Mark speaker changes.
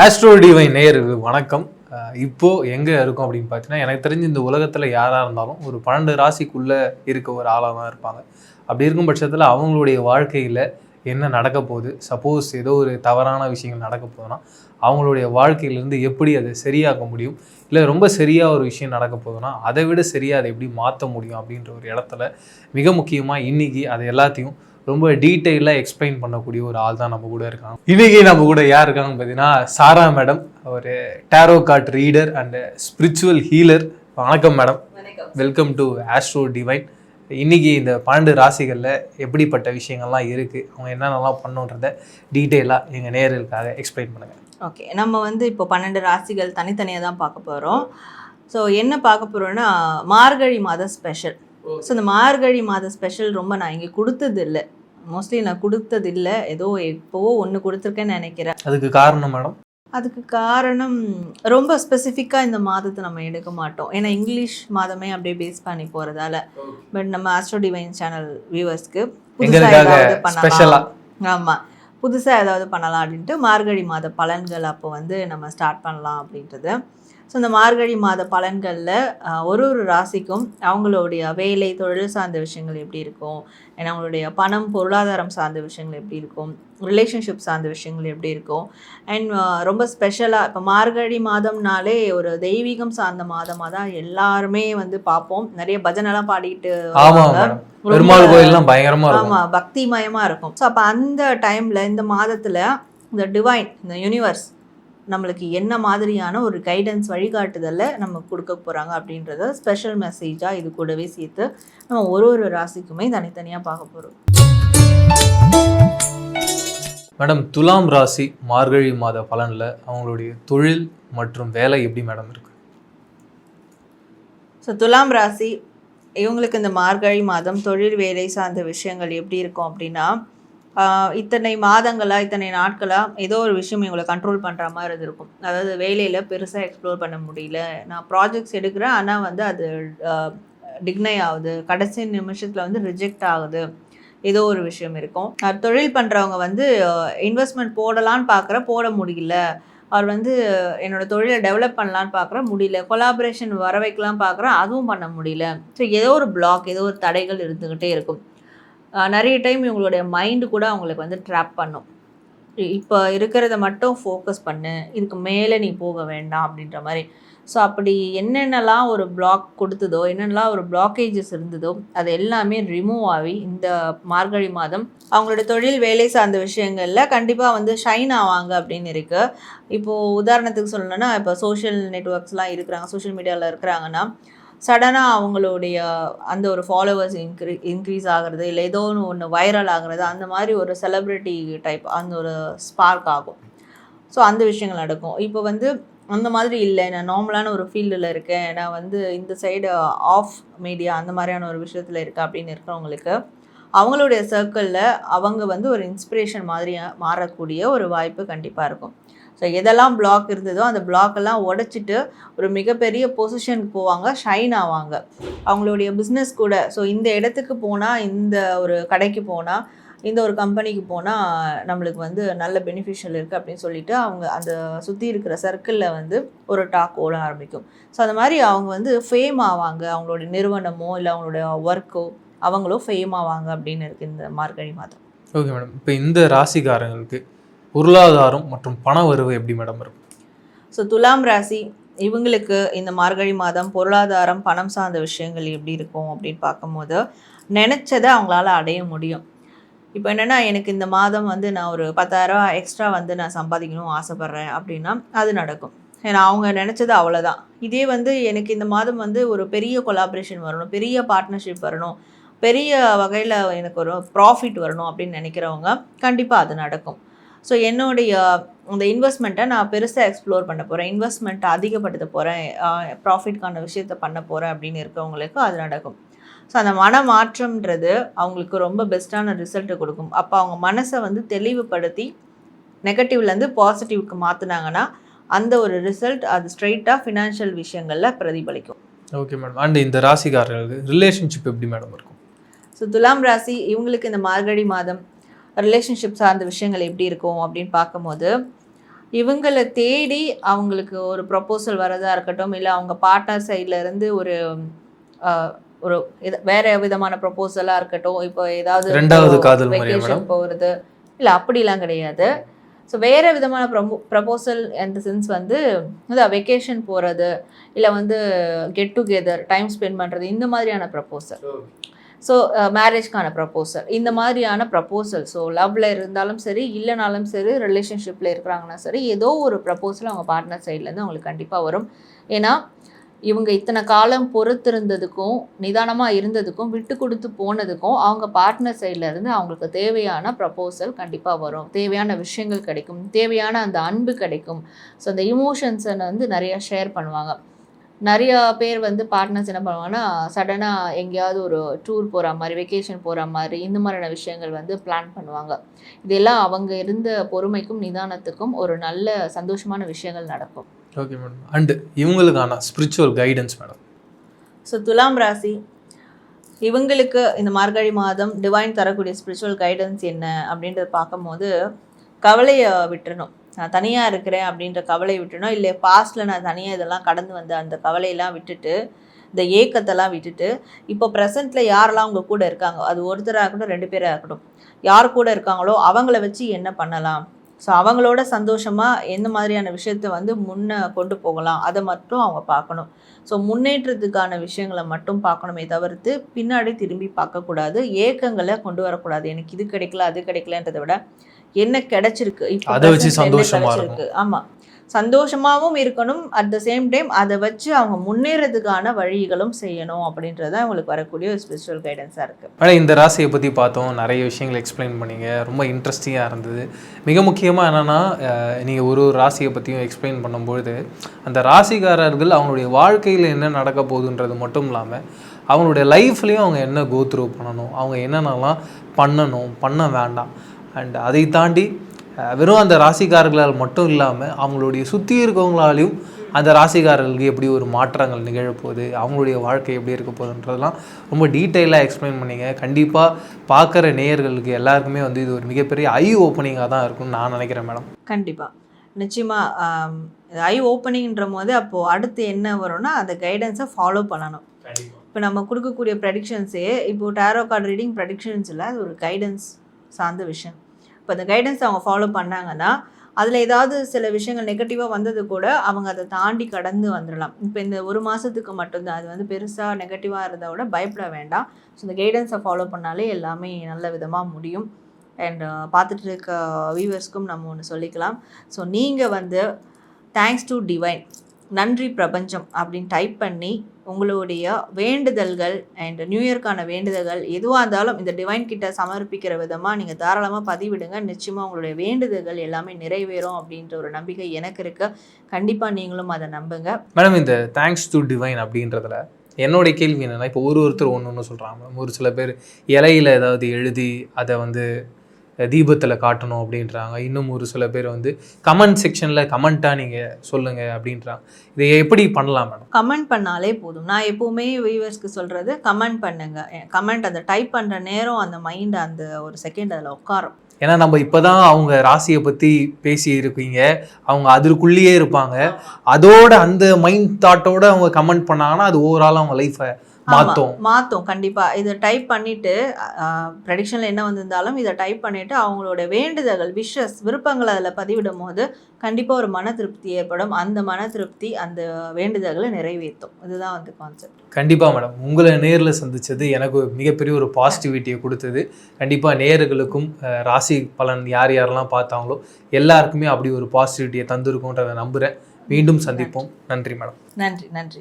Speaker 1: Astro divine நேயருக்கு வணக்கம். இப்போது இப்போ இருக்கும் அப்படின்னு பார்த்தீங்கன்னா எனக்கு தெரிஞ்சு இந்த உலகத்தில் யாராக இருந்தாலும் ஒரு பன்னெண்டு ராசிக்குள்ளே இருக்க ஒரு ஆளாக தான் இருப்பாங்க. அப்படி இருக்கும் பட்சத்தில் அவங்களுடைய வாழ்க்கையில் என்ன நடக்க போகுது? சப்போஸ் ஏதோ ஒரு தவறான விஷயங்கள் நடக்க போதுன்னா அவங்களுடைய வாழ்க்கையிலேருந்து எப்படி அதை சரியாக்க முடியும்? இல்லை ரொம்ப சரியாக ஒரு விஷயம் நடக்க போதுன்னா அதை விட சரியாக அதை எப்படி மாற்ற முடியும் அப்படின்ற ஒரு இடத்துல மிக முக்கியமாக இன்னைக்கு அது எல்லாத்தையும் ரொம்ப டீட்டெயிலாக எக்ஸ்பிளைன் பண்ணக்கூடிய ஒரு ஆள் தான் நம்ம கூட இருக்காங்க இன்னைக்கு நம்ம கூட யார் இருக்காங்கன்னு பார்த்தீங்கன்னா சாரா மேடம் ஒரு tarot card reader and spiritual healer வணக்கம் madam welcome to astro divine இன்னைக்கு இந்த பன்னெண்டு ராசிகளில் எப்படிப்பட்ட விஷயங்கள்லாம் இருக்குது அவங்க என்னென்னலாம் பண்ணுன்றத டீட்டெயிலாக எங்கள் நேயர்களுக்காக எக்ஸ்பிளைன் பண்ணுங்கள்
Speaker 2: ஓகே நம்ம வந்து இப்போ பன்னெண்டு ராசிகள் தனித்தனியாக தான் பார்க்க போகிறோம் ஸோ என்ன பார்க்க போகிறோம்னா மார்கழி மாத ஸ்பெஷல் ஸோ இந்த மார்கழி மாத ஸ்பெஷல் ரொம்ப நான் இங்கே கொடுத்தது இல்லை மோஸ்ட்லி நான் கொடுத்தது இல்லை ஏதோ எப்போவோ ஒன்று கொடுத்துருக்கேன்னு நினைக்கிறேன்.
Speaker 1: அதுக்கு காரணம் மேடம்?
Speaker 2: அதுக்கு காரணம் ரொம்ப ஸ்பெசிஃபிக்காக இந்த மாதத்தை நம்ம எடுக்க மாட்டோம். ஏன்னா இங்கிலீஷ் மாதமே அப்படியே பேஸ் பண்ணி போகிறதால பட் நம்ம ஆஸ்ட்ரோ டிவைன் சேனல் வியூவர்ஸ்க்கு
Speaker 1: எங்களுக்காக ஸ்பெஷலா
Speaker 2: ஆமாம் புதுசாக ஏதாவது பண்ணலாம் அப்படின்ட்டு மார்கழி மாத பலன்கள் அப்போ வந்து நம்ம ஸ்டார்ட் பண்ணலாம் அப்படின்றது. ஸோ இந்த மார்கழி மாத பலன்களில் ஒரு ஒரு ராசிக்கும் அவங்களுடைய வேலை தொழில் சார்ந்த விஷயங்கள் எப்படி இருக்கும்? ஏன்னா அவங்களுடைய பணம் பொருளாதாரம் சார்ந்த விஷயங்கள் எப்படி இருக்கும்? ரிலேஷன்ஷிப் சார்ந்த விஷயங்கள் எப்படி இருக்கும்? அண்ட் ரொம்ப ஸ்பெஷலாக இப்போ மார்கழி மாதம்னாலே ஒரு தெய்வீகம் சார்ந்த மாதமாக தான் எல்லாருமே வந்து பார்ப்போம். நிறைய பஜனைலாம் பாடிட்டு
Speaker 1: பெருமாள் கோயில்லாம் பயங்கரமா இருக்கும்.
Speaker 2: ஆமா பக்திமயமா இருக்கும். ஸோ அப்போ அந்த டைம்ல இந்த மாதத்துல இந்த டிவைன் இந்த யூனிவர்ஸ் நம்மளுக்கு என்ன மாதிரியான ஒரு கைடன்ஸ் வழிகாட்டுதலை நம்ம கொடுக்க போறாங்க அப்படின்றத ஸ்பெஷல் மெசேஜா இது கூடவே சேர்த்து நம்ம ஒரு ஒரு ராசிக்குமே தனித்தனியா பார்க்க போறோம்.
Speaker 1: மேடம் துலாம் ராசி மார்கழி மாத பலன்ல அவங்களுடைய தொழில் மற்றும் வேலை எப்படி மேடம் இருக்கு?
Speaker 2: ஸோ துலாம் ராசி இவங்களுக்கு இந்த மார்கழி மாதம் தொழில் வேலை சார்ந்த விஷயங்கள் எப்படி இருக்கும் அப்படின்னா இத்தனை மாதங்களாக இத்தனை நாட்களாக ஏதோ ஒரு விஷயம் இவங்களை கண்ட்ரோல் பண்ணுற மாதிரி இருந்திருக்கும். அதாவது வேலையில் பெருசாக எக்ஸ்ப்ளோர் பண்ண முடியல. நான் ப்ராஜெக்ட்ஸ் எடுக்கிறேன் ஆனால் வந்து அது டிக்னை ஆகுது. கடைசி நிமிஷத்தில் வந்து ரிஜெக்ட் ஆகுது. ஏதோ ஒரு விஷயம் இருக்கும். தொழில் பண்ணுறவங்க வந்து இன்வெஸ்ட்மெண்ட் போடலான்னு பார்க்குற போட முடியல. அவர் வந்து என்னோடய தொழிலை டெவலப் பண்ணலான்னு பார்க்குறேன் முடியல. கொலாபரேஷன் வர வைக்கலாம் பார்க்குறேன் அதுவும் பண்ண முடியல. ஸோ ஏதோ ஒரு பிளாக் ஏதோ ஒரு தடைகள் இருந்துக்கிட்டே இருக்கும். நிறைய டைம் இவங்களுடைய மைண்டு கூட அவங்களுக்கு வந்து ட்ராப் பண்ணும். இப்போ இருக்கிறத மட்டும் ஃபோக்கஸ் பண்ணு. இதுக்கு மேலே நீ போக வேண்டாம் அப்படின்ற மாதிரி. ஸோ அப்படி என்னென்னலாம் ஒரு பிளாக் கொடுத்ததோ என்னென்னலாம் ஒரு பிளாக்கேஜஸ் இருந்ததோ அது எல்லாமே ரிமூவ் ஆகி இந்த மார்கழி மாதம் அவங்களோட தொழில் வேலை சார்ந்த விஷயங்களில் கண்டிப்பாக வந்து ஷைன் ஆவாங்க அப்படின்னு இருக்குது இப்போது உதாரணத்துக்கு சொல்லணும்னா இப்போ சோஷியல் நெட்ஒர்க்ஸ்லாம் இருக்கிறாங்க சோஷியல் மீடியாவில் இருக்கிறாங்கன்னா சடனாக அவங்களுடைய அந்த ஒரு ஃபாலோவர்ஸ் இன்க்ரீ இன்க்ரீஸ் ஆகிறது இல்லை ஏதோ ஒன்று ஒன்று வைரல் ஆகுறது அந்த மாதிரி ஒரு செலிப்ரிட்டி டைப் அந்த ஒரு ஸ்பார்க் ஆகும். ஸோ அந்த விஷயங்கள் நடக்கும். இப்போ வந்து அந்த மாதிரி இல்லை. நான் நார்மலான ஒரு ஃபீல்டில் இருக்கேன். நான் வந்து இந்த சைடு ஆஃப் மீடியா அந்த மாதிரியான ஒரு விஷயத்தில் இருக்கேன் அப்படின்னு இருக்கிறவங்களுக்கு அவங்களுடைய சர்க்கிளில் அவங்க வந்து ஒரு இன்ஸ்பிரேஷன் மாதிரி மாறக்கூடிய ஒரு வாய்ப்பு கண்டிப்பாக இருக்கும். ஸோ எதெல்லாம் பிளாக் இருந்ததோ அந்த பிளாக்கெல்லாம் உடச்சிட்டு உடைச்சிட்டு ஒரு மிகப்பெரிய பொசிஷனுக்கு போவாங்க ஷைன் ஆவாங்க. அவங்களுடைய பிஸ்னஸ் கூட. ஸோ இந்த இடத்துக்கு போனால் இந்த ஒரு கடைக்கு போனால் இந்த ஒரு கம்பெனிக்கு போனால் நம்மளுக்கு வந்து நல்ல பெனிஃபிஷியல் இருக்குது அப்படின்னு சொல்லிட்டு அவங்க அந்த சுற்றி இருக்கிற சர்க்கிளில் வந்து ஒரு டாக் ஓட ஆரம்பிக்கும். ஸோ அந்த மாதிரி அவங்க வந்து ஃபேம் ஆவாங்க. அவங்களுடைய நிறுவனமோ இல்லை அவங்களுடைய ஒர்க்கோ அவங்களும் ஃபேம் ஆவாங்க அப்படின்னு இருக்குது இந்த மார்கழி மாதம்.
Speaker 1: ஓகே மேடம் இப்போ இந்த ராசிக்காரங்களுக்கு பொருளாதாரம் மற்றும் பண வரவு எப்படி மேடம் இருக்கும்?
Speaker 2: ஸோ துலாம் ராசி இவங்களுக்கு இந்த மார்கழி மாதம் பொருளாதாரம் பணம் சார்ந்த விஷயங்கள் எப்படி இருக்கும் அப்படின்னு பார்க்கும்போது நினச்சதை அவங்களால அடைய முடியும். இப்போ என்னென்னா எனக்கு இந்த மாதம் வந்து நான் ஒரு பத்தாயிரரூவா எக்ஸ்ட்ரா வந்து நான் சம்பாதிக்கணும் ஆசைப்பட்றேன் அப்படின்னா அது நடக்கும். ஏன்னா அவங்க நினச்சது அவ்வளோதான் இதே வந்து எனக்கு இந்த மாதம் வந்து ஒரு பெரிய கொலாபரேஷன் வரணும் பெரிய பார்ட்னர்ஷிப் வரணும் பெரிய வகையில் எனக்கு ஒரு ப்ராஃபிட் வரணும் அப்படின்னு நினைக்கிறவங்க கண்டிப்பாக அது நடக்கும். ஸோ என்னுடைய இந்த இன்வெஸ்ட்மெண்ட்டை நான் பெருசாக எக்ஸ்ப்ளோர் பண்ண போகிறேன் இன்வெஸ்ட்மெண்ட்டை அதிகப்படுத்த போகிறேன் ப்ராஃபிட்கான விஷயத்த பண்ண போகிறேன் அப்படின்னு இருக்கவங்களுக்கு அது நடக்கும். ஸோ அந்த மன மாற்றம்ன்றது அவங்களுக்கு ரொம்ப பெஸ்ட்டான ரிசல்ட்டை கொடுக்கும். அப்போ அவங்க மனசை வந்து தெளிவுபடுத்தி நெகட்டிவ்லேருந்து பாசிட்டிவ்க்கு மாற்றினாங்கன்னா அந்த ஒரு ரிசல்ட் அது ஸ்ட்ரைட்டாக ஃபினான்ஷியல் விஷயங்களில் பிரதிபலிக்கும்.
Speaker 1: ஓகே மேடம் அண்ட் இந்த ராசிக்காரர்களுக்கு ரிலேஷன்ஷிப் எப்படி மேடம் இருக்கும்?
Speaker 2: ஸோ துலாம் ராசி இவங்களுக்கு இந்த மார்கழி மாதம் ரிலேஷன்ஷிப் சார்ந்த விஷயங்கள் எப்படி இருக்கும் அப்படின்னு பார்க்கும்போது இவங்களை தேடி அவங்களுக்கு ஒரு ப்ரொபோசல் வரதா இருக்கட்டும் இல்லை அவங்க பார்ட்னர் சைட்ல இருந்து ஒரு ஒரு இது- வேற விதமான ப்ரொபோசலாக இருக்கட்டும் இப்போ ஏதாவது
Speaker 1: ரெண்டாவது காதல்
Speaker 2: வெக்கேஷன் போகிறது இல்லை அப்படிலாம் கிடையாது. ஸோ வேற விதமான ப்ரொமோ ப்ரப்போசல் அந்த சென்ஸ் வந்து அதான் வெக்கேஷன் போகிறது இல்லை வந்து கெட் டுகெதர் டைம் ஸ்பெண்ட் பண்ணுறது இந்த மாதிரியான ப்ரப்போசல் ஸோ மேரேஜ்க்கான ப்ரப்போசல் இந்த மாதிரியான ப்ரப்போசல் ஸோ லவ்வில் இருந்தாலும் சரி இல்லைனாலும் சரி ரிலேஷன்ஷிப்பில் இருக்கிறாங்கன்னா சரி ஏதோ ஒரு ப்ரப்போசல் அவங்க பார்ட்னர் சைட்லேருந்து அவங்களுக்கு கண்டிப்பாக வரும். ஏன்னா இவங்க இத்தனை காலம் பொறுத்திருந்ததுக்கும் நிதானமாக இருந்ததுக்கும் விட்டு கொடுத்து போனதுக்கும் அவங்க பார்ட்னர் சைடில் இருந்து அவங்களுக்கு தேவையான ப்ரப்போசல் கண்டிப்பாக வரும். தேவையான விஷயங்கள் கிடைக்கும். தேவையான அந்த அன்பு கிடைக்கும். ஸோ அந்த இமோஷன்ஸை வந்து நிறையா ஷேர் பண்ணுவாங்க. நிறையா பேர் வந்து பார்ட்னர்ஸ் என்ன பண்ணுவாங்கன்னா சடனாக எங்கேயாவது ஒரு டூர் போகிற மாதிரி வெக்கேஷன் போகிற மாதிரி இந்த மாதிரியான விஷயங்கள் வந்து பிளான் பண்ணுவாங்க. இதெல்லாம் அவங்க இருந்த பொறுமைக்கும் நிதானத்துக்கும் ஒரு நல்ல சந்தோஷமான விஷயங்கள் நடக்கும்.
Speaker 1: ஓகே மேடம் அண்டு இவங்களுக்கான ஸ்பிரிச்சுவல் கைடன்ஸ் மேடம்
Speaker 2: ஸோ துலாம் ராசி இவங்களுக்கு இந்த மார்கழி மாதம் டிவைன் தரக்கூடிய ஸ்பிரிச்சுவல் கைடன்ஸ் என்ன அப்படின்றத பார்க்கும்போது கவலையை விட்டுறணும். நான் தனியாக இருக்கிறேன் அப்படின்ற கவலையை விட்டுனோ இல்லை பாஸ்டில் நான் தனியாக இதெல்லாம் கடந்து வந்த அந்த கவலையெல்லாம் விட்டுட்டு இந்த ஏக்கத்தெல்லாம் விட்டுட்டு இப்போ ப்ரெசண்ட்டில் யாரெல்லாம் உங்கள் கூட இருக்காங்க? அது ஒருத்தராக இருக்கட்டும் ரெண்டு பேராக இருக்கட்டும். யார் கூட இருக்காங்களோ அவங்கள வச்சு என்ன பண்ணலாம்? ஸோ அவங்களோட சந்தோஷமாக எந்த மாதிரியான விஷயத்தை வந்து முன்ன கொண்டு போகலாம்? அதை மட்டும் அவங்க பார்க்கணும். ஸோ முன்னேற்றத்துக்கான விஷயங்களை மட்டும் பார்க்கணுமே தவிர்த்து பின்னாடி திரும்பி பார்க்கக்கூடாது. ஏக்கங்களை கொண்டு வரக்கூடாது. எனக்கு இது கிடைக்கல அது கிடைக்கலன்றதை விட என்ன கிடைச்சிருக்கு? இப்போ கிடைச்சிருக்கு? ஆமாம் சந்தோஷமாகவும் இருக்கணும். அட் த சேம் டைம் அதை வச்சு அவங்க முன்னேறதுக்கான வழிகளும் செய்யணும் அப்படின்றது அவங்களுக்கு வரக்கூடிய ஒரு ஸ்பெஷல் கைடன்ஸாக இருக்குது
Speaker 1: ஆனால் இந்த ராசியை பற்றி பார்த்தோம். நிறைய விஷயங்கள் எக்ஸ்பிளைன் பண்ணீங்க. ரொம்ப இன்ட்ரெஸ்டிங்காக இருந்தது. மிக முக்கியமாக என்னென்னா நீங்கள் ஒரு ஒரு ராசியை பற்றியும் எக்ஸ்பிளைன் பண்ணும்பொழுது அந்த ராசிக்காரர்கள் அவங்களுடைய வாழ்க்கையில் என்ன நடக்க போகுதுன்றது மட்டும் இல்லாமல் அவங்களுடைய லைஃப்லேயும் அவங்க என்ன கோத்ரூ பண்ணணும்? அவங்க என்னென்னலாம் பண்ணணும்? பண்ண வேண்டாம். அண்ட் அதை தாண்டி வெறும் அந்த ராசிக்காரர்களால் மட்டும் இல்லாமல் அவங்களுடைய சுற்றி இருக்கவங்களாலையும் அந்த ராசிக்காரர்களுக்கு எப்படி ஒரு மாற்றங்கள் நிகழப்போகுது அவங்களுடைய வாழ்க்கை எப்படி இருக்க போகுதுன்றதெல்லாம் ரொம்ப டீட்டெயிலாக எக்ஸ்பிளைன் பண்ணீங்க. கண்டிப்பாக பார்க்குற நேயர்களுக்கு எல்லாருக்குமே வந்து இது ஒரு மிகப்பெரிய ஐ ஓப்பனிங்காக தான் இருக்கும்னு நான் நினைக்கிறேன் மேடம்.
Speaker 2: கண்டிப்பாக நிச்சயமாக ஐ ஓப்பனிங்ன்ற போது அப்போது அடுத்து என்ன வரும்னா அந்த கைடன்ஸை ஃபாலோ பண்ணணும். இப்போ நம்ம கொடுக்கக்கூடிய ப்ரெடிக்ஷன்ஸே இப்போ டேரோ கார்டு ரீடிங் ப்ரெடிக்ஷன்ஸ் இல்லை அது ஒரு கைடன்ஸ் சார்ந்த விஷயம். இப்போ அந்த கைடன்ஸ் அவங்க ஃபாலோ பண்ணாங்கன்னா அதில் ஏதாவது சில விஷயங்கள் நெகட்டிவாக வந்தது கூட அவங்க அதை தாண்டி கடந்து வந்துடலாம். இப்போ இந்த ஒரு மாதத்துக்கு மட்டும்தான் அது வந்து பெருசாக நெகட்டிவாக இருந்தால் கூட பயப்பட வேண்டாம். ஸோ இந்த கைடன்ஸை ஃபாலோ பண்ணாலே எல்லாமே நல்ல விதமாக முடியும். அண்ட் பார்த்துட்டு இருக்க வியூவர்ஸ்க்கும் நம்ம ஒன்று சொல்லிக்கலாம். ஸோ நீங்கள் வந்து தேங்க்ஸ் டு டிவைன் நன்றி பிரபஞ்சம் அப்படின்னு டைப் பண்ணி உங்களுடைய வேண்டுதல்கள் அண்ட் நியூ இயர்க்கான வேண்டுதல்கள் எதுவாக இருந்தாலும் இந்த டிவைன் கிட்ட சமர்ப்பிக்கிற விதமாக நீங்கள் தாராளமாக பதிவிடுங்க. நிச்சயமாக உங்களுடைய வேண்டுதல்கள் எல்லாமே நிறைவேறும் அப்படின்ற ஒரு நம்பிக்கை எனக்கு இருக்கு. கண்டிப்பாக நீங்களும் அதை நம்புங்க.
Speaker 1: மேடம் இந்த தேங்க்ஸ் டு டிவைன் அப்படின்றதுல என்னுடைய கேள்வி என்னென்னா இப்போ ஒரு ஒருத்தர் ஒன்று ஒன்று சொல்கிறாங்க மேடம் ஒரு சில பேர் இலையில ஏதாவது எழுதி அதை வந்து தீபத்தில் காட்டணும் அப்படின்றாங்க. இன்னும் ஒரு சில பேர் வந்து கமெண்ட் செக்ஷனில் கமெண்ட்டாக நீங்கள் சொல்லுங்கள் அப்படின்றாங்க. இதை எப்படி பண்ணலாம் மேடம்
Speaker 2: கமெண்ட் பண்ணாலே போதும். நான் எப்போவுமே வியூவர்ஸ்க்கு சொல்கிறது கமெண்ட் பண்ணுங்க. கமெண்ட் அந்த டைப் பண்ணுற நேரம் அந்த மைண்ட் அந்த ஒரு செகண்ட் அதில் உட்காரும்.
Speaker 1: ஏன்னா நம்ம இப்போதான் அவங்க ராசியை பற்றி பேசி இருக்கீங்க அவங்க அதற்குள்ளேயே இருப்பாங்க. அதோட அந்த மைண்ட் தாட்டோட அவங்க கமெண்ட் பண்ணாங்கன்னா அது ஓவரால் அவங்க லைஃப்பை மாற்றும்
Speaker 2: மாற்றும் கண்டிப்பாக இதை டைப் பண்ணிவிட்டு ப்ரெடிக்ஷனில் என்ன வந்திருந்தாலும் இதை டைப் பண்ணிவிட்டு அவங்களோட வேண்டுதல்கள் விஷஸ் விருப்பங்களை அதில் பதிவிடும் போது கண்டிப்பாக ஒரு மன திருப்தி ஏற்படும். அந்த மன திருப்தி அந்த வேண்டுதல்களை நிறைவேற்றும். இதுதான் வந்து கான்செப்ட்
Speaker 1: கண்டிப்பாக மேடம். உங்களை நேரில் சந்திச்சது எனக்கு மிகப்பெரிய ஒரு பாசிட்டிவிட்டியை கொடுத்தது. கண்டிப்பாக நேயர்களுக்கும் அஹ், ராசி பலன் யார் யாரெல்லாம் பார்த்தாங்களோ எல்லாருக்குமே அப்படி ஒரு பாசிட்டிவிட்டியை தந்திருக்கும்ன்றதை நம்புகிறேன் மீண்டும் சந்திப்போம். நன்றி மேடம்.
Speaker 2: நன்றி நன்றி.